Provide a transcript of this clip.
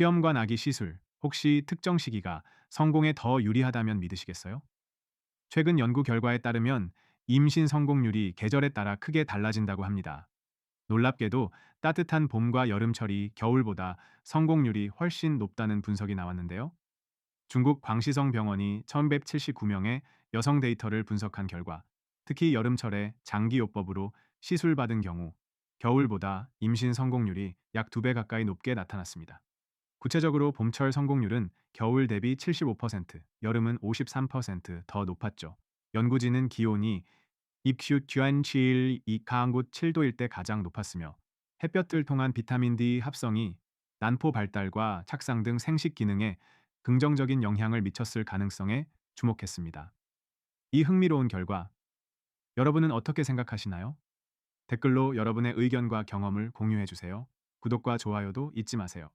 시험관 아기 시술, 혹시 특정 시기가 성공에 더 유리하다면 믿으시겠어요? 최근 연구 결과에 따르면 임신 성공률이 계절에 따라 크게 달라진다고 합니다. 놀랍게도 따뜻한 봄과 여름철이 겨울보다 성공률이 훨씬 높다는 분석이 나왔는데요. 중국 광시성 병원이 1179명의 여성 데이터를 분석한 결과 특히 여름철에 장기요법으로 시술받은 경우 겨울보다 임신 성공률이 약 2배 가까이 높게 나타났습니다. 구체적으로 봄철 성공률은 겨울 대비 75%, 여름은 53%더 높았죠. 연구진은 기온이 입큐 규안치일 이 강한 곳 7도일 때 가장 높았으며 햇볕을 통한 비타민 D 합성이 난포 발달과 착상 등 생식 기능에 긍정적인 영향을 미쳤을 가능성에 주목했습니다. 이 흥미로운 결과 여러분은 어떻게 생각하시나요? 댓글로 여러분의 의견과 경험을 공유해 주세요. 구독과 좋아요도 잊지 마세요.